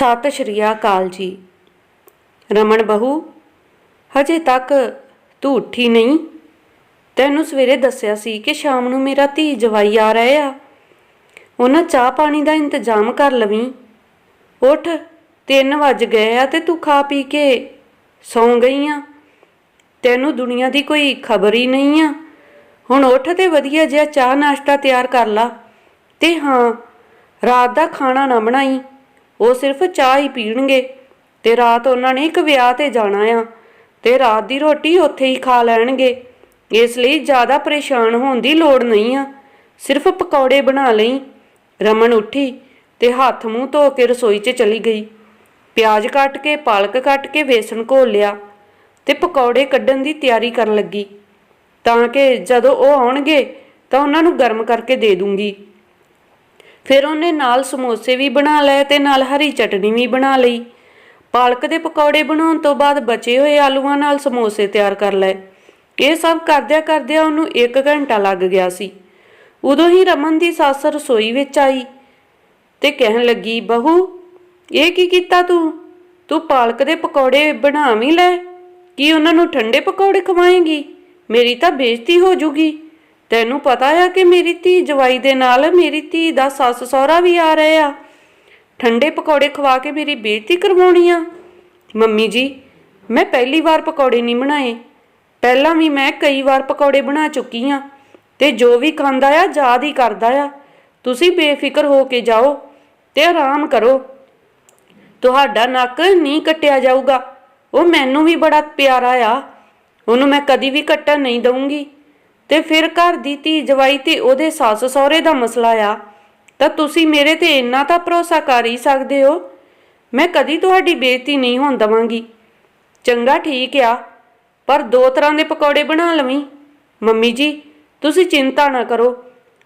ਸਤਿ ਸ਼੍ਰੀ ਅਕਾਲ ਜੀ। ਰਮਨ ਬਹੂ, ਹਜੇ ਤੱਕ ਤੂੰ ਉੱਠੀ ਨਹੀਂ? ਤੈਨੂੰ ਸਵੇਰੇ ਦੱਸਿਆ ਸੀ ਕਿ ਸ਼ਾਮ ਨੂੰ ਮੇਰਾ ਧੀ ਜਵਾਈ ਆ ਰਿਹਾ ਆ। ਉਹਨਾਂ ਚਾਹ ਪਾਣੀ ਦਾ ਇੰਤਜ਼ਾਮ ਕਰ ਲਵੀਂ। ਉੱਠ 3 ਵੱਜ ਗਏ ਆ ਤੇ ਤੂੰ ਖਾ ਪੀ ਕੇ ਸੌਂ ਗਈ ਆ। ਤੈਨੂੰ ਦੁਨੀਆ ਦੀ ਕੋਈ ਖਬਰ ਹੀ ਨਹੀਂ ਆ। ਹੁਣ ਉੱਠ ਤੇ ਵਧੀਆ ਜਿਹਾ ਚਾਹ ਨਾਸ਼ਤਾ ਤਿਆਰ ਕਰ ਲਾ। ਤੇ ਹਾਂ, ਰਾਤ ਦਾ ਖਾਣਾ ਨਾ ਬਣਾਈ। ਉਹ ਸਿਰਫ ਚਾਹ ਹੀ ਪੀਣਗੇ। ਤੇ ਰਾਤ ਉਹਨਾਂ ਨੇ ਇੱਕ ਵਿਆਹ ਤੇ ਜਾਣਾ ਆ। ਤੇ ਰਾਤ ਦੀ ਰੋਟੀ ਉੱਥੇ ਹੀ ਖਾ ਲੈਣਗੇ। ਇਸ ਲਈ ਜ਼ਿਆਦਾ ਪਰੇਸ਼ਾਨ ਹੋਣ ਦੀ ਲੋੜ ਨਹੀਂ ਆ। ਸਿਰਫ ਪਕੌੜੇ ਬਣਾ ਲਈ। ਰਮਨ ਉੱਠੀ ਤੇ ਹੱਥ ਮੂੰਹ ਧੋ ਕੇ ਰਸੋਈ 'ਚ ਚਲੀ ਗਈ। ਪਿਆਜ਼ ਕੱਟ ਕੇ, ਪਾਲਕ ਕੱਟ ਕੇ, ਵੇਸਣ ਘੋਲ ਲਿਆ ਤੇ ਪਕੌੜੇ ਕੱਢਣ ਦੀ ਤਿਆਰੀ ਕਰਨ ਲੱਗੀ। ਤਾਂ ਕਿ ਜਦੋਂ ਉਹ ਆਉਣਗੇ ਤਾਂ ਉਹਨਾਂ ਨੂੰ ਗਰਮ ਕਰਕੇ ਦੇ ਦੂੰਗੀ। ਫਿਰ ਉਹਨੇ ਨਾਲ ਸਮੋਸੇ ਵੀ ਬਣਾ ਲਏ ਤੇ ਨਾਲ ਹਰੀ ਚਟਣੀ ਵੀ ਬਣਾ ਲਈ। ਪਾਲਕ ਦੇ ਪਕੌੜੇ ਬਣਾਉਣ ਤੋਂ ਬਾਅਦ ਬਚੇ ਹੋਏ ਆਲੂਆਂ ਨਾਲ ਸਮੋਸੇ ਤਿਆਰ ਕਰ ਲਏ। ਇਹ ਸਭ ਕਰਦਿਆਂ ਕਰਦਿਆਂ ਉਹਨੂੰ 1 ਘੰਟਾ ਲੱਗ ਗਿਆ ਸੀ। ਉਦੋਂ ਹੀ ਰਮਨ ਦੀ ਸੱਸ ਰਸੋਈ ਵਿੱਚ ਆਈ ਤੇ ਕਹਿਣ ਲੱਗੀ, ਬਹੂ, ਇਹ ਕੀ ਕੀਤਾ ਤੂੰ? ਤੂੰ ਪਾਲਕ ਦੇ ਪਕੌੜੇ ਬਣਾ ਵੀ ਲੈ। ਕੀ ਉਹਨਾਂ ਨੂੰ ਠੰਡੇ ਪਕੌੜੇ ਖਵਾਏਂਗੀ? ਮੇਰੀ ਤਾਂ ਬੇਇੱਜ਼ਤੀ ਹੋ ਜੂਗੀ। ਤੈਨੂੰ ਪਤਾ ਆ ਕਿ ਮੇਰੀ ਧੀ ਜਵਾਈ ਦੇ ਨਾਲ ਮੇਰੀ ਧੀ ਦਾ ਸੱਸ ਸਹੁਰਾ ਵੀ ਆ ਰਹੇ ਆ। ਠੰਡੇ ਪਕੌੜੇ ਖਵਾ ਕੇ ਮੇਰੀ ਬੇਇੱਜ਼ਤੀ ਕਰਵਾਉਣੀ ਆ। ਮੰਮੀ ਜੀ, ਮੈਂ ਪਹਿਲੀ ਵਾਰ ਪਕੌੜੇ ਨਹੀਂ ਬਣਾਏ। ਪਹਿਲਾਂ ਵੀ ਮੈਂ ਕਈ ਵਾਰ ਪਕੌੜੇ ਬਣਾ ਚੁੱਕੀ ਆ ਤੇ ਜੋ ਵੀ ਖਾਂਦਾ ਆ, ਯਾਦ ਹੀ ਕਰਦਾ ਆ। ਤੁਸੀਂ ਬੇਫਿਕਰ ਹੋ ਕੇ ਜਾਓ ਤੇ ਆਰਾਮ ਕਰੋ। ਤੁਹਾਡਾ ਨੱਕ ਨਹੀਂ ਕੱਟਿਆ ਜਾਊਗਾ। ਉਹ ਮੈਨੂੰ ਵੀ ਬੜਾ ਪਿਆਰਾ ਆ। ਉਹਨੂੰ ਮੈਂ ਕਦੀ ਵੀ ਕੱਟਣ ਨਹੀਂ ਦਊਂਗੀ। ਤੇ ਫਿਰ ਘਰ ਦੀ ਧੀ ਜਵਾਈ ਤੇ ਉਹਦੇ ਸੱਸ ਸਹੁਰੇ ਦਾ ਮਸਲਾ ਆ। ਤਾਂ ਤੁਸੀਂ ਮੇਰੇ ਤੇ ਇੰਨਾ ਤਾਂ ਭਰੋਸਾ ਕਰ ਹੀ ਸਕਦੇ ਹੋ? ਮੈਂ ਕਦੀ ਤੁਹਾਡੀ ਬੇਇੱਜ਼ਤੀ ਨਹੀਂ ਹੋਣ ਦਵਾਂਗੀ। ਚੰਗਾ ਠੀਕ ਆ, ਪਰ ਦੋ ਤਰ੍ਹਾਂ ਦੇ ਪਕੌੜੇ ਬਣਾ ਲਵੀਂ। ਮੰਮੀ ਜੀ, ਤੁਸੀਂ ਚਿੰਤਾ ਨਾ ਕਰੋ।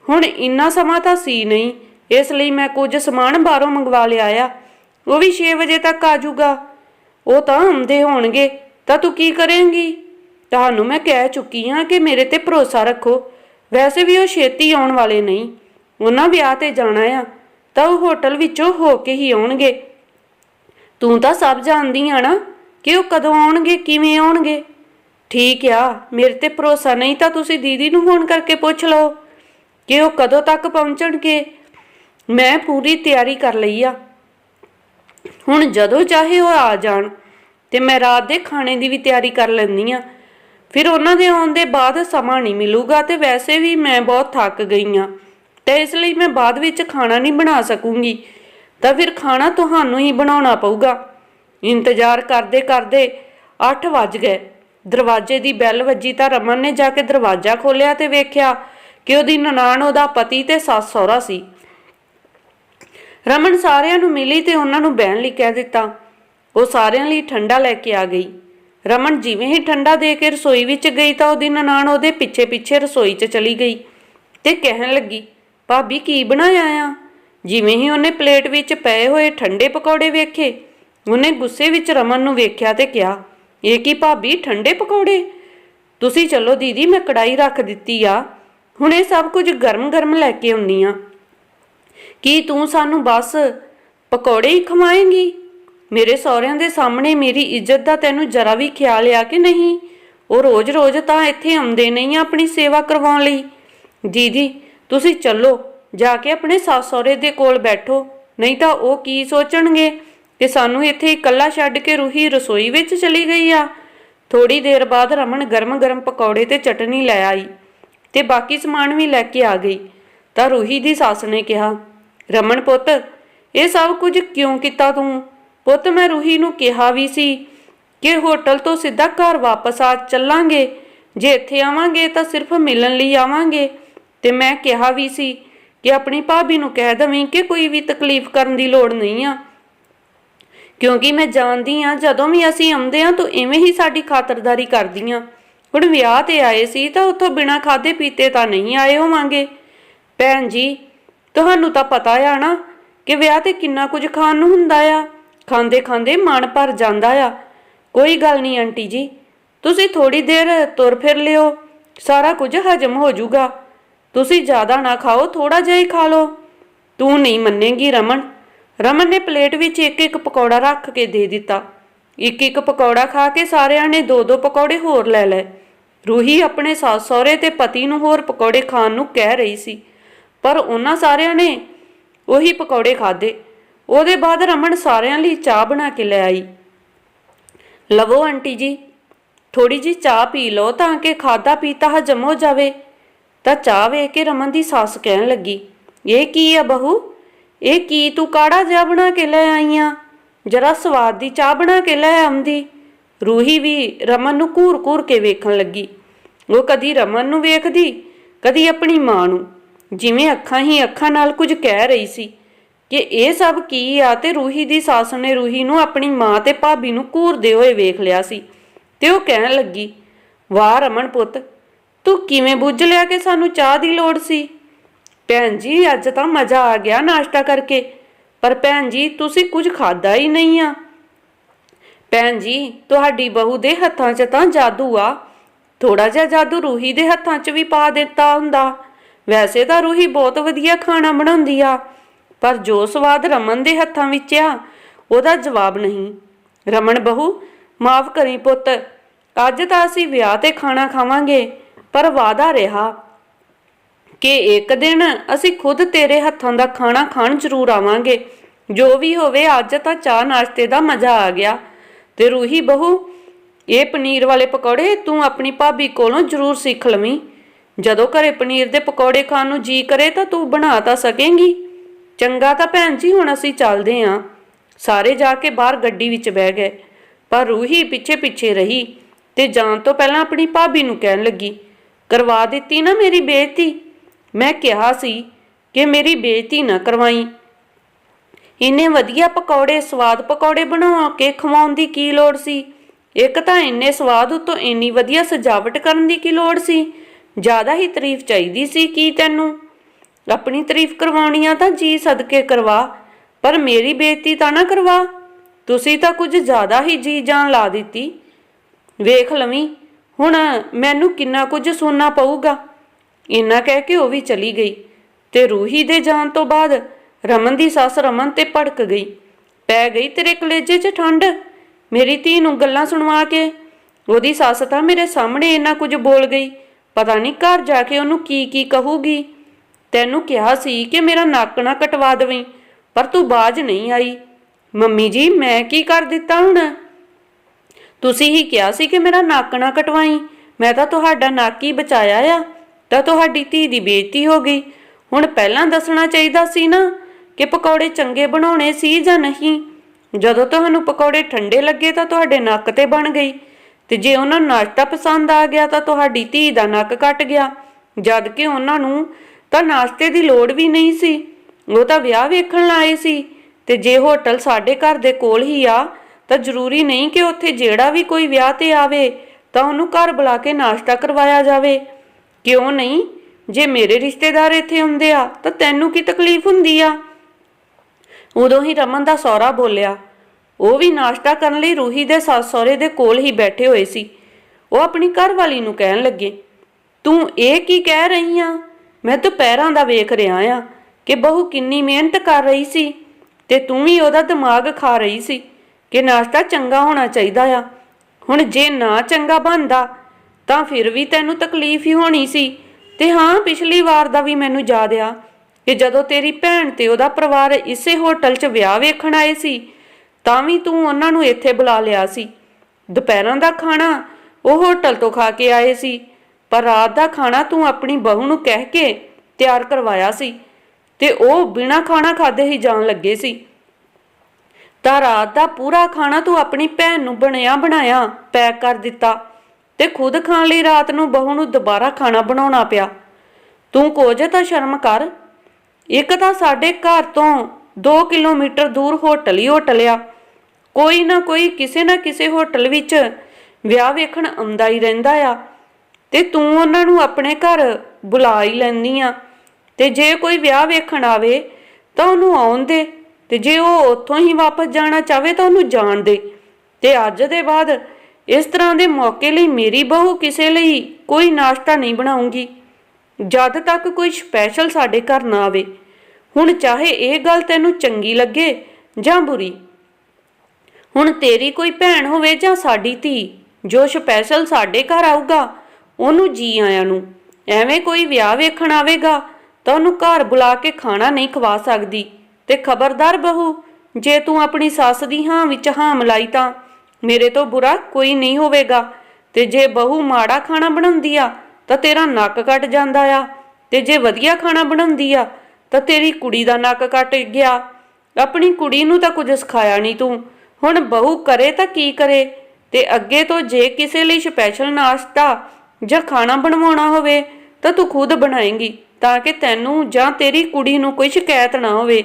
ਹੁਣ ਇੰਨਾ ਸਮਾਂ ਤਾਂ ਸੀ ਨਹੀਂ, ਇਸ ਲਈ ਮੈਂ ਕੁਝ ਸਮਾਨ ਬਾਹਰੋਂ ਮੰਗਵਾ ਲਿਆ ਆ। ਉਹ ਵੀ 6 ਵਜੇ ਤੱਕ ਆ ਜਾਊਗਾ। ਉਹ ਤਾਂ ਆਉਂਦੇ ਹੋਣਗੇ। ਤਾਂ ਤੂੰ ਕੀ ਕਰੇਂਗੀ? ਤੁਹਾਨੂੰ ਮੈਂ ਕਹਿ ਚੁੱਕੀ ਹਾਂ ਕਿ ਮੇਰੇ ਤੇ ਭਰੋਸਾ ਰੱਖੋ। ਵੈਸੇ ਵੀ ਉਹ ਛੇਤੀ ਆਉਣ ਵਾਲੇ ਨਹੀਂ। ਉਹਨਾਂ ਵਿਆਹ ਤੇ ਜਾਣਾ ਆ, ਤਾਂ ਉਹ ਹੋਟਲ ਵਿੱਚੋਂ ਹੋ ਕੇ ਹੀ ਆਉਣਗੇ। ਤੂੰ ਤਾਂ ਸਭ ਜਾਣਦੀ ਆ ਨਾ ਕਿ ਉਹ ਕਦੋਂ ਆਉਣਗੇ, ਕਿਵੇਂ ਆਉਣਗੇ। ਠੀਕ ਆ, ਮੇਰੇ ਤੇ ਭਰੋਸਾ ਨਹੀਂ ਤਾਂ ਤੁਸੀਂ ਦੀਦੀ ਨੂੰ ਫੋਨ ਕਰਕੇ ਪੁੱਛ ਲਓ ਕਿ ਉਹ ਕਦੋਂ ਤੱਕ ਪਹੁੰਚਣਗੇ। ਮੈਂ ਪੂਰੀ ਤਿਆਰੀ ਕਰ ਲਈ ਆ। ਹੁਣ ਜਦੋਂ ਚਾਹੇ ਉਹ ਆ ਜਾਣ, ਤੇ ਮੈਂ ਰਾਤ ਦੇ ਖਾਣੇ ਦੀ ਵੀ ਤਿਆਰੀ ਕਰ ਲੈਂਦੀ ਆ। ਫਿਰ ਉਹਨਾਂ ਦੇ ਆਉਣ ਦੇ ਬਾਅਦ ਸਮਾਂ ਨਹੀਂ ਮਿਲੂਗਾ ਤੇ ਵੈਸੇ ਵੀ ਮੈਂ ਬਹੁਤ ਥੱਕ ਗਈ ਆ ਤੇ ਇਸ ਲਈ ਮੈਂ ਬਾਅਦ ਵਿੱਚ ਖਾਣਾ ਨਹੀਂ ਬਣਾ ਸਕੂੰਗੀ। ਤਾਂ ਫਿਰ ਖਾਣਾ ਤੁਹਾਨੂੰ ਹੀ ਬਣਾਉਣਾ ਪਊਗਾ। ਇੰਤਜ਼ਾਰ ਕਰਦੇ ਕਰਦੇ 8 ਵੱਜ ਗਏ। ਦਰਵਾਜ਼ੇ ਦੀ ਬੈਲ ਵੱਜੀ ਤਾਂ ਰਮਨ ਨੇ ਜਾ ਕੇ ਦਰਵਾਜ਼ਾ ਖੋਲ੍ਹਿਆ ਤੇ ਵੇਖਿਆ ਕਿ ਉਹਦੀ ਨਨਾਣ ਉਹਦਾ ਪਤੀ ਤੇ ਸੱਸ ਸਹੁਰਾ ਸੀ। ਰਮਨ ਸਾਰਿਆਂ ਨੂੰ ਮਿਲੀ ਤੇ ਉਹਨਾਂ ਨੂੰ ਬਹਿਣ ਲਈ ਕਹਿ ਦਿੱਤਾ। ਉਹ ਸਾਰਿਆਂ ਲਈ ਠੰਡਾ ਲੈ ਕੇ ਆ ਗਈ। ਰਮਨ ਜਿਵੇਂ ਹੀ ਠੰਡਾ ਦੇ ਕੇ ਰਸੋਈ ਵਿੱਚ ਗਈ ਤਾਂ ਉਹਦੀ ਨਨਾਣ ਉਹਦੇ ਪਿੱਛੇ ਪਿੱਛੇ ਰਸੋਈ 'ਚ ਚਲੀ ਗਈ ਤੇ ਕਹਿਣ ਲੱਗੀ, ਭਾਬੀ, ਕੀ ਬਣਾਇਆ ਆ? ਜਿਵੇਂ ਹੀ ਉਹਨੇ ਪਲੇਟ ਵਿੱਚ ਪਏ ਹੋਏ ਠੰਡੇ ਪਕੌੜੇ ਵੇਖੇ, ਉਹਨੇ ਗੁੱਸੇ ਵਿੱਚ ਰਮਨ ਨੂੰ ਵੇਖਿਆ ਤੇ ਕਿਹਾ, ਇਹ ਕੀ ਭਾਬੀ, ਠੰਡੇ ਪਕੌੜੇ? ਤੁਸੀਂ ਚਲੋ ਦੀਦੀ, ਮੈਂ ਕੜਾਈ ਰੱਖ ਦਿੱਤੀ ਆ। ਹੁਣ ਇਹ ਸਭ ਕੁਝ ਗਰਮ-ਗਰਮ ਲੈ ਕੇ ਆਉਣੀ ਆ। ਕੀ ਤੂੰ ਸਾਨੂੰ ਬਸ ਪਕੌੜੇ ਹੀ ਖਵਾਏਂਗੀ? ਮੇਰੇ ਸਹੁਰਿਆਂ ਦੇ ਸਾਹਮਣੇ ਮੇਰੀ ਇੱਜ਼ਤ ਦਾ ਤੈਨੂੰ ਜਰਾ ਵੀ ਖਿਆਲ ਆ ਕਿ ਨਹੀਂ? ਉਹ ਰੋਜ਼-ਰੋਜ਼ ਤਾਂ ਇੱਥੇ ਆਉਂਦੇ ਨਹੀਂ ਆ ਆਪਣੀ ਸੇਵਾ ਕਰਵਾਉਣ ਲਈ। ਦੀਦੀ, ਤੁਸੀਂ ਚੱਲੋ, ਜਾ ਕੇ ਆਪਣੇ ਸੱਸ ਸਹੁਰੇ ਦੇ ਕੋਲ ਬੈਠੋ, ਨਹੀਂ ਤਾਂ ਉਹ ਕੀ ਸੋਚਣਗੇ ਕਿ ਸਾਨੂੰ ਇੱਥੇ ਇਕੱਲਾ ਛੱਡ ਕੇ ਰੂਹੀ ਰਸੋਈ ਵਿੱਚ ਚਲੀ ਗਈ ਆ? ਥੋੜੀ ਦੇਰ ਬਾਅਦ ਰਮਨ ਗਰਮ-ਗਰਮ ਪਕੌੜੇ ਤੇ ਚਟਨੀ ਲੈ ਆਈ ਤੇ ਬਾਕੀ ਸਮਾਨ ਵੀ ਲੈ ਕੇ ਆ ਗਈ। ਤਾਂ ਰੂਹੀ ਦੀ ਸੱਸ ਨੇ ਕਿਹਾ, ਰਮਨ ਪੁੱਤ, ਇਹ ਸਭ ਕੁਝ ਕਿਉਂ ਕੀਤਾ ਤੂੰ? ਪੁੱਤ ਮੈਂ ਰੂਹੀ ਨੂੰ ਕਿਹਾ ਵੀ ਸੀ ਕਿ ਹੋਟਲ ਤੋਂ ਸਿੱਧਾ ਘਰ ਵਾਪਸ ਆ ਚੱਲਾਂਗੇ। ਜੇ ਇੱਥੇ ਆਵਾਂਗੇ ਤਾਂ ਸਿਰਫ ਮਿਲਣ ਲਈ ਆਵਾਂਗੇ। ਤੇ ਮੈਂ ਕਿਹਾ ਵੀ ਸੀ ਕਿ ਆਪਣੀ ਭਾਬੀ ਨੂੰ ਕਹਿ ਦਵੀਂ ਕਿ ਕੋਈ ਵੀ ਤਕਲੀਫ ਕਰਨ ਦੀ ਲੋੜ ਨਹੀਂ ਆ। ਕਿਉਂਕਿ ਮੈਂ ਜਾਣਦੀ ਆ ਜਦੋਂ ਵੀ ਅਸੀਂ ਆਉਂਦੇ ਆ ਤਾਂ ਐਵੇਂ ਹੀ ਸਾਡੀ ਖਾਤਰਦਾਰੀ ਕਰਦੀ ਕਰਦੀਆਂ ਹੁਣ ਵਿਆਹ ਤੇ ਆਏ ਸੀ ਤਾਂ ਉੱਥੋਂ ਬਿਨਾਂ ਖਾਦੇ ਪੀਤੇ ਤਾਂ ਨਹੀਂ ਆਏ ਹੋਵਾਂਗੇ। ਭੈਣ ਜੀ, ਤੁਹਾਨੂੰ ਤਾਂ ਪਤਾ ਆ ਨਾ ਕਿ ਵਿਆਹ ਤੇ ਕਿੰਨਾ ਕੁਝ ਖਾਣ ਨੂੰ ਹੁੰਦਾ ਆ। ਖਾਂਦੇ ਖਾਂਦੇ ਮਨ ਭਰ ਜਾਂਦਾ ਆ। ਕੋਈ ਗੱਲ ਨਹੀਂ ਆਂਟੀ ਜੀ, ਤੁਸੀਂ ਥੋੜੀ ਦੇਰ ਤੁਰ ਫਿਰ ਲਿਓ, ਸਾਰਾ ਕੁਝ ਹਜਮ ਹੋ ਜਾਊਗਾ। ਤੁਸੀਂ ਜ਼ਿਆਦਾ ਨਾ ਖਾਓ ਥੋੜਾ ਜਿਹਾ ਹੀ ਖਾ ਲਓ। ਤੂੰ ਨਹੀਂ ਮੰਨੇਗੀ ਰਮਨ। ਰਮਨ ਨੇ ਪਲੇਟ ਵਿੱਚ ਇੱਕ ਇੱਕ ਪਕੌੜਾ ਰੱਖ ਕੇ ਦੇ ਦਿੱਤਾ। ਇੱਕ ਇੱਕ ਪਕੌੜਾ ਖਾ ਕੇ ਸਾਰਿਆਂ ਨੇ ਦੋ ਦੋ ਪਕੌੜੇ ਹੋਰ ਲੈ ਲਏ। ਰੂਹੀ ਆਪਣੇ ਸੱਸ ਸਹੁਰੇ ਤੇ ਪਤੀ ਨੂੰ ਹੋਰ ਪਕੌੜੇ ਖਾਣ ਨੂੰ ਕਹਿ ਰਹੀ ਸੀ, ਪਰ ਉਹਨਾਂ ਸਾਰਿਆਂ ਨੇ ਉਹੀ ਪਕੌੜੇ ਖਾਦੇ ਉਹਦੇ ਬਾਅਦ ਰਮਨ ਸਾਰਿਆਂ ਲਈ ਚਾਹ ਬਣਾ ਕੇ ਲੈ ਆਈ। ਲਵੋ ਆਂਟੀ ਜੀ ਥੋੜੀ ਜੀ ਚਾਹ ਪੀ ਲਓ ਤਾਂ ਕਿ ਖਾਦਾ ਪੀਤਾ ਹਜਮ ਹੋ ਜਾਵੇ। ਤਾਂ ਚਾਹ ਵੇਖ ਕੇ ਰਮਨ ਦੀ ਸੱਸ ਕਹਿਣ ਲੱਗੀ, ਇਹ ਕੀ ਆ ਬਹੂ? ਇਹ ਕੀ ਤੂੰ ਕਾੜਾ ਜਿਹਾ ਬਣਾ ਕੇ ਲੈ ਆਈ ਆ? ਜਰਾ ਸਵਾਦ ਦੀ ਚਾਹ ਬਣਾ ਕੇ ਲੈ ਆਉਂਦੀ? ਰੂਹੀ ਵੀ ਰਮਨ ਨੂੰ ਘੂਰ-ਘੂਰ ਕੇ ਵੇਖਣ ਲੱਗੀ। ਉਹ ਕਦੀ ਰਮਨ ਨੂੰ ਵੇਖਦੀ, ਕਦੀ ਆਪਣੀ ਮਾਂ ਨੂੰ। ਜਿਵੇਂ ਅੱਖਾਂ ਹੀ ਅੱਖਾਂ ਨਾਲ ਕੁਝ ਕਹਿ ਰਹੀ ਸੀ। ਕਿ ਇਹ ਸਭ ਕੀ ਆ ਤੇ ਰੂਹੀ ਦੀ ਸੱਸ ਨੇ ਰੂਹੀ ਨੂੰ ਆਪਣੀ ਮਾਂ ਤੇ ਭਾਬੀ ਨੂੰ ਘੂਰਦੇ ਹੋਏ ਵੇਖ ਲਿਆ ਸੀ ਤੇ ਉਹ ਕਹਿਣ ਲੱਗੀ, ਵਾਹ ਰਮਨ ਪੁੱਤ, ਤੂੰ ਕਿਵੇਂ ਬੁੱਝ ਲਿਆ ਕਿ ਸਾਨੂੰ ਚਾਹ ਦੀ ਲੋੜ ਸੀ? ਭੈਣ ਜੀ, ਅੱਜ ਤਾਂ ਮਜ਼ਾ ਆ ਗਿਆ ਨਾਸ਼ਤਾ ਕਰਕੇ, ਪਰ ਭੈਣ ਜੀ, ਤੁਸੀਂ ਕੁਝ ਖਾਦਾ ਹੀ ਨਹੀਂ ਆ। ਭੈਣ ਜੀ, ਤੁਹਾਡੀ ਬਹੂ ਦੇ ਹੱਥਾਂ 'ਚ ਤਾਂ ਜਾਦੂ ਆ। ਥੋੜਾ ਜਿਹਾ ਜਾਦੂ ਰੂਹੀ ਦੇ ਹੱਥਾਂ 'ਚ ਵੀ ਪਾ ਦਿੱਤਾ ਹੁੰਦਾ। ਵੈਸੇ ਤਾਂ ਰੂਹੀ ਬਹੁਤ ਵਧੀਆ ਖਾਣਾ ਬਣਾਉਂਦੀ ਆ। ਪਰ ਜੋ ਸਵਾਦ ਰਮਨ ਦੇ ਹੱਥਾਂ ਵਿੱਚ ਆ, ਉਹਦਾ ਜਵਾਬ ਨਹੀਂ। ਰਮਨ ਬਹੂ, ਮਾਫ ਕਰੀ ਪੁੱਤ, ਅੱਜ ਤਾਂ ਅਸੀਂ ਵਿਆਹ ਤੇ ਖਾਣਾ ਖਾਵਾਂਗੇ, ਪਰ ਵਾਦਾ ਰਿਹਾ ਕਿ ਇੱਕ ਦਿਨ ਅਸੀਂ ਖੁਦ ਤੇਰੇ ਹੱਥਾਂ ਦਾ ਖਾਣਾ ਖਾਣ ਜ਼ਰੂਰ ਆਵਾਂਗੇ। ਜੋ ਵੀ ਹੋਵੇ, ਅੱਜ ਤਾਂ ਚਾਹ ਨਾਸ਼ਤੇ ਦਾ ਮਜ਼ਾ ਆ ਗਿਆ। ਤੇ ਰੂਹੀ ਬਹੂ, ਇਹ ਪਨੀਰ ਵਾਲੇ ਪਕੌੜੇ ਤੂੰ ਆਪਣੀ ਭਾਬੀ ਕੋਲੋਂ ਜ਼ਰੂਰ ਸਿੱਖ ਲਵੀਂ। ਜਦੋਂ ਘਰੇ ਪਨੀਰ ਦੇ ਪਕੌੜੇ ਖਾਣ ਨੂੰ ਜੀ ਕਰੇ ਤਾਂ ਤੂੰ ਬਣਾ ਤਾਂ ਸਕੇਂਗੀ। ਚੰਗਾ ਤਾਂ ਭੈਣ ਜੀ, ਹੁਣ ਅਸੀਂ ਚੱਲਦੇ ਆਂ ਸਾਰੇ ਜਾ ਕੇ ਬਾਹਰ ਗੱਡੀ ਵਿੱਚ ਬਹਿ ਗਏ। ਪਰ ਰੂਹੀ ਪਿੱਛੇ ਪਿੱਛੇ ਰਹੀ ਤੇ ਜਾਣ ਤੋਂ ਪਹਿਲਾਂ ਆਪਣੀ ਭਾਬੀ ਨੂੰ ਕਹਿਣ ਲੱਗੀ, ਕਰਵਾ ਦਿੱਤੀ ਨਾ ਮੇਰੀ ਬੇਇੱਜ਼ਤੀ? ਮੈਂ ਕਿਹਾ ਸੀ ਕਿ ਮੇਰੀ ਬੇਇੱਜ਼ਤੀ ਨਾ ਕਰਵਾਈ। ਇੰਨੇ ਵਧੀਆ ਪਕੌੜੇ, ਸਵਾਦ ਪਕੌੜੇ ਬਣਾ ਕੇ ਖਵਾਉਣ ਦੀ ਕੀ ਲੋੜ ਸੀ? ਇੱਕ ਤਾਂ ਇੰਨੇ ਸਵਾਦ ਉਤੋਂ ਇੰਨੀ ਵਧੀਆ ਸਜਾਵਟ ਕਰਨ ਦੀ ਕੀ ਲੋੜ ਸੀ? ਜ਼ਿਆਦਾ ਹੀ ਤਾਰੀਫ ਚਾਹੀਦੀ ਸੀ, ਕੀ ਤੈਨੂੰ? ਆਪਣੀ ਤਾਰੀਫ ਕਰਵਾਉਣੀ ਆ ਤਾਂ ਜੀ ਸਦਕੇ ਕਰਵਾ, ਪਰ ਮੇਰੀ ਬੇਇੱਜ਼ਤੀ ਤਾਂ ਨਾ ਕਰਵਾ। ਤੁਸੀਂ ਤਾਂ ਕੁਝ ਜ਼ਿਆਦਾ ਹੀ ਜੀ ਜਾਨ ਲਾ ਦਿੱਤੀ। ਵੇਖ ਲਵੀਂ, ਹੁਣ ਮੈਨੂੰ ਕਿੰਨਾ ਕੁਝ ਸੁਣਨਾ ਪਊਗਾ। ਇੰਨਾ ਕਹਿ ਕੇ ਉਹ ਵੀ ਚਲੀ ਗਈ ਤੇ ਰੂਹੀ ਦੇ ਜਾਣ ਤੋਂ ਬਾਅਦ ਰਮਨ ਦੀ ਸੱਸ ਰਮਨ ਤੇ ਭੜਕ ਗਈ। ਪੈ ਗਈ ਤੇਰੇ ਕਲੇਜੇ 'ਚ ਠੰਡ? ਮੇਰੀ ਧੀ ਨੂੰ ਗੱਲਾਂ ਸੁਣਵਾ ਕੇ? ਉਹਦੀ ਸੱਸ ਤਾਂ ਮੇਰੇ ਸਾਹਮਣੇ ਇੰਨਾ ਕੁਝ ਬੋਲ ਗਈ। ਪਤਾ ਨਹੀਂ ਘਰ ਜਾ ਕੇ ਉਹਨੂੰ ਕੀ ਕੀ ਕਹੂਗੀ। ਤੈਨੂੰ ਕਿਹਾ ਸੀ ਕਿ ਮੇਰਾ ਨੱਕ ਨਾ ਕਟਵਾ ਦੇਵੀਂ, ਪਰ ਤੂੰ ਬਾਜ ਨਹੀਂ ਆਈ। ਮੰਮੀ ਜੀ, ਮੈਂ ਕੀ ਕਰ ਦਿੱਤਾ ਹੁਣ? ਤੁਸੀਂ ਹੀ ਕਿਹਾ ਸੀ ਕਿ ਮੇਰਾ ਨੱਕ ਨਾ ਕਟਵਾਈ। ਮੈਂ ਤਾਂ ਤੁਹਾਡਾ ਨੱਕ ਹੀ ਬਚਾਇਆ ਆ, ਤਾਂ ਤੁਹਾਡੀ ਧੀ ਦੀ ਬੇਇੱਜ਼ਤੀ ਹੋ ਗਈ। ਹੁਣ ਪਹਿਲਾਂ ਦੱਸਣਾ ਚਾਹੀਦਾ ਸੀ ਨਾ ਕਿ ਪਕੌੜੇ ਚੰਗੇ ਬਣਾਉਣੇ ਸੀ ਜਾਂ ਨਹੀਂ। ਜਦੋਂ ਤੁਹਾਨੂੰ ਪਕੌੜੇ ਠੰਡੇ ਲੱਗੇ ਤਾਂ ਤੁਹਾਡੇ ਨੱਕ ਤੇ ਬਣ ਗਈ। ਤੇ ਜੇ ਉਹਨਾਂ ਨੂੰ ਨਾਸ਼ਤਾ ਪਸੰਦ ਆ ਗਿਆ ਤਾਂ ਤੁਹਾਡੀ ਧੀ ਦਾ ਨੱਕ ਕੱਟ ਗਿਆ। ਜਦ ਕਿ ਉਹਨਾਂ ਨੂੰ ਤਾਂ ਨਾਸ਼ਤੇ ਦੀ ਲੋੜ ਵੀ ਨਹੀਂ ਸੀ। ਉਹ ਤਾਂ ਵਿਆਹ ਵੇਖਣ ਆਏ ਸੀ ਤੇ ਜੇ ਹੋਟਲ ਸਾਡੇ ਘਰ ਦੇ ਕੋਲ ਹੀ ਆ, ਤਾਂ ਜ਼ਰੂਰੀ ਨਹੀਂ ਕਿ ਉੱਥੇ ਜਿਹੜਾ ਵੀ ਕੋਈ ਵਿਆਹ ਤੇ ਆਵੇ, ਤਾਂ ਉਹਨੂੰ ਘਰ ਬੁਲਾ ਕੇ ਨਾਸ਼ਤਾ ਕਰਵਾਇਆ ਜਾਵੇ। ਕਿਉਂ ਨਹੀਂ? ਜੇ ਮੇਰੇ ਰਿਸ਼ਤੇਦਾਰ ਇੱਥੇ ਹੁੰਦੇ ਆ, ਤਾਂ ਤੈਨੂੰ ਕੀ ਤਕਲੀਫ ਹੁੰਦੀ ਆ? ਉਦੋਂ ਹੀ ਰਮਨ ਦਾ ਸਹੁਰਾ ਬੋਲਿਆ, ਉਹ ਵੀ ਨਾਸ਼ਤਾ ਕਰਨ ਲਈ ਰੂਹੀ ਦੇ ਸੱਸ ਸਹੁਰੇ ਦੇ ਕੋਲ ਹੀ ਬੈਠੇ ਹੋਏ ਸੀ। ਉਹ ਆਪਣੀ ਘਰਵਾਲੀ ਨੂੰ ਕਹਿਣ ਲੱਗੇ, ਤੂੰ ਇਹ ਕੀ ਕਹਿ ਰਹੀ ਆ? ਮੈਂ ਦੁਪਹਿਰਾਂ ਦਾ ਵੇਖ ਰਿਹਾ ਆ ਕਿ ਬਹੂ ਕਿੰਨੀ ਮਿਹਨਤ ਕਰ ਰਹੀ ਸੀ ਤੇ ਤੂੰ ਵੀ ਉਹਦਾ ਦਿਮਾਗ ਖਾ ਰਹੀ ਸੀ ਕਿ ਨਾਸ਼ਤਾ ਚੰਗਾ ਹੋਣਾ ਚਾਹੀਦਾ ਆ। ਹੁਣ ਜੇ ਨਾ ਚੰਗਾ ਬਣਦਾ, ਤਾਂ ਫਿਰ ਵੀ ਤੈਨੂੰ ਤਕਲੀਫ ਹੀ ਹੋਣੀ ਸੀ। ਤੇ ਹਾਂ, ਪਿਛਲੀ ਵਾਰ ਦਾ ਵੀ ਮੈਨੂੰ ਯਾਦ ਆ ਕਿ ਜਦੋਂ ਤੇਰੀ ਭੈਣ ਤੇ ਉਹਦਾ ਪਰਿਵਾਰ ਇਸੇ ਹੋਟਲ 'ਚ ਵਿਆਹ ਵੇਖਣ ਆਏ ਸੀ, ਤਾਂ ਵੀ ਤੂੰ ਉਹਨਾਂ ਨੂੰ ਇੱਥੇ ਬੁਲਾ ਲਿਆ ਸੀ। ਦੁਪਹਿਰਾਂ ਦਾ ਖਾਣਾ ਉਹ ਹੋਟਲ ਤੋਂ ਖਾ ਕੇ ਆਏ ਸੀ। ਪਰ ਰਾਤ ਦਾ ਖਾਣਾ ਤੂੰ ਆਪਣੀ ਬਹੂ ਨੂੰ ਕਹਿ ਕੇ ਤਿਆਰ ਕਰਵਾਇਆ ਸੀ ਤੇ ਉਹ ਬਿਨਾ ਖਾਣਾ ਖਾਦੇ ਹੀ ਜਾਣ ਲੱਗੇ ਸੀ। ਤਾਂ ਰਾਤ ਦਾ ਪੂਰਾ ਖਾਣਾ ਤੂੰ ਆਪਣੀ ਭੈਣ ਨੂੰ ਬਣਿਆ ਬਣਾਇਆ ਪੈਕ ਕਰ ਦਿੱਤਾ ਤੇ ਖੁਦ ਖਾਣ ਲਈ ਰਾਤ ਨੂੰ ਬਹੂ ਨੂੰ ਦੁਬਾਰਾ ਖਾਣਾ ਬਣਾਉਣਾ ਪਿਆ। ਤੂੰ ਕੁਝ ਤਾਂ ਸ਼ਰਮ ਕਰ। ਇੱਕ ਤਾਂ ਸਾਡੇ ਘਰ ਤੋਂ 2 ਕਿਲੋਮੀਟਰ ਦੂਰ ਹੋਟਲ ਹੀ ਹੋਟਲ ਆ। ਕੋਈ ਨਾ ਕੋਈ ਕਿਸੇ ਨਾ ਕਿਸੇ ਹੋਟਲ ਵਿੱਚ ਵਿਆਹ ਵੇਖਣ ਆਉਂਦਾ ਹੀ ਰਹਿੰਦਾ ਆ। ਤੇ ਤੂੰ ਉਹਨਾਂ ਨੂੰ ਆਪਣੇ ਘਰ ਬੁਲਾ ਹੀ ਲੈਂਦੀ ਆ। ਤੇ ਜੇ ਕੋਈ ਵਿਆਹ ਵੇਖਣ ਆਵੇ ਤਾਂ ਉਹਨੂੰ ਆਉਣ ਦੇ ਤੇ ਜੇ ਉਹ ਉੱਥੋਂ ਹੀ ਵਾਪਸ ਜਾਣਾ ਚਾਹਵੇ ਤਾਂ ਉਹਨੂੰ ਜਾਣ ਦੇ। ਤੇ ਅੱਜ ਦੇ ਬਾਅਦ ਇਸ ਤਰ੍ਹਾਂ ਦੇ ਮੌਕੇ ਲਈ ਮੇਰੀ ਬਹੂ ਕਿਸੇ ਲਈ ਕੋਈ ਨਾਸ਼ਤਾ ਨਹੀਂ ਬਣਾਉਂਗੀ। ਜਦ ਤੱਕ ਕੋਈ ਸਪੈਸ਼ਲ ਸਾਡੇ ਘਰ ਨਾ ਆਵੇ। ਹੁਣ ਚਾਹੇ ਇਹ ਗੱਲ ਤੈਨੂੰ ਚੰਗੀ ਲੱਗੇ ਜਾਂ ਬੁਰੀ। ਹੁਣ ਤੇਰੀ ਕੋਈ ਭੈਣ ਹੋਵੇ ਜਾਂ ਸਾਡੀ ਧੀ, ਜੋ ਸਪੈਸ਼ਲ ਸਾਡੇ ਘਰ ਆਊਗਾ ਉਹਨੂੰ ਜੀ ਆਇਆਂ ਨੂੰ। ਐਵੇਂ ਕੋਈ ਵਿਆਹ ਵੇਖਣ ਆਵੇਗਾ ਤਾਂ ਉਹਨੂੰ ਘਰ ਬੁਲਾ ਕੇ ਖਾਣਾ ਨਹੀਂ ਖਵਾ ਸਕਦੀ। ਤੇ ਖਬਰਦਾਰ ਬਹੂ, ਜੇ ਤੂੰ ਆਪਣੀ ਸੱਸ ਦੀ ਹਾਂ ਵਿੱਚ ਹਾਂ ਮਲਾਈ ਤਾਂ ਮੇਰੇ ਤੋਂ ਬੁਰਾ ਕੋਈ ਨਹੀਂ ਹੋਵੇਗਾ। ਤੇ ਜੇ ਬਹੂ ਮਾੜਾ ਖਾਣਾ ਬਣਾਉਂਦੀ ਆ, ਤਾਂ ਤੇਰਾ ਨੱਕ ਕੱਟ ਜਾਂਦਾ ਆ। ਤੇ ਜੇ ਵਧੀਆ ਖਾਣਾ ਬਣਾਉਂਦੀ ਆ, ਤਾਂ ਤੇਰੀ ਕੁੜੀ ਦਾ ਨੱਕ ਕੱਟ ਗਿਆ। ਆਪਣੀ ਕੁੜੀ ਨੂੰ ਤਾਂ ਕੁਝ ਸਿਖਾਇਆ ਨਹੀਂ ਤੂੰ। ਹੁਣ ਬਹੂ ਕਰੇ ਤਾਂ ਕੀ ਕਰੇ? ਤੇ ਅੱਗੇ ਤੋਂ ਜੇ ਕਿਸੇ ਲਈ ਸਪੈਸ਼ਲ ਨਾਸ਼ਤਾ ਜਾਂ ਖਾਣਾ ਬਣਵਾਉਣਾ ਹੋਵੇ, ਤਾਂ ਤੂੰ ਖੁਦ ਬਣਾਏਂਗੀ, ਤਾਂ ਕਿ ਤੈਨੂੰ ਜਾਂ ਤੇਰੀ ਕੁੜੀ ਨੂੰ ਕੋਈ ਸ਼ਿਕਾਇਤ ਨਾ ਹੋਵੇ।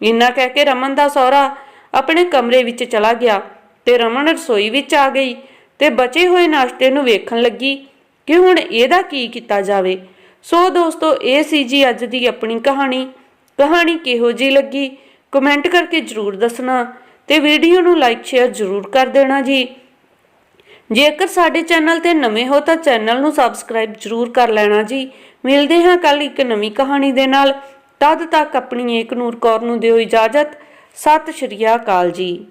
ਇੰਨਾ ਕਹਿ ਕੇ ਰਮਨ ਦਾ ਸਹੁਰਾ ਆਪਣੇ ਕਮਰੇ ਵਿੱਚ ਚਲਾ ਗਿਆ ਤੇ ਰਮਨ ਰਸੋਈ ਵਿੱਚ ਆ ਗਈ ਤੇ ਬਚੇ ਹੋਏ ਨਾਸ਼ਤੇ ਨੂੰ ਵੇਖਣ ਲੱਗੀ ਕਿ ਹੁਣ ਇਹਦਾ ਕੀ ਕੀਤਾ ਜਾਵੇ। ਸੋ ਦੋਸਤੋ, ਇਹ ਸੀ ਜੀ ਅੱਜ ਦੀ ਆਪਣੀ ਕਹਾਣੀ। ਕਹਾਣੀ ਕਿਹੋ ਜੀ ਲੱਗੀ? ਕਮੈਂਟ ਕਰਕੇ ਜਰੂਰ ਦੱਸਣਾ ਤੇ ਵੀਡੀਓ ਨੂੰ ਲਾਈਕ, ਸ਼ੇਅਰ ਜਰੂਰ ਕਰ ਦੇਣਾ ਜੀ। ਜੇਕਰ ਸਾਡੇ ਚੈਨਲ ਤੇ ਨਵੇਂ ਹੋ ਤਾਂ ਚੈਨਲ ਨੂੰ ਸਬਸਕ੍ਰਾਈਬ ਜਰੂਰ ਕਰ ਲੈਣਾ ਜੀ। ਮਿਲਦੇ ਹਾਂ ਕੱਲ ਇੱਕ ਨਵੀਂ ਕਹਾਣੀ ਦੇ ਨਾਲ। ਤਦ ਤੱਕ ਆਪਣੀ ਏਕ ਨੂਰ ਕੌਰ ਨੂੰ ਦਿਓ ਇਜਾਜ਼ਤ। ਸਤਿ ਸ਼੍ਰੀ ਅਕਾਲ ਜੀ।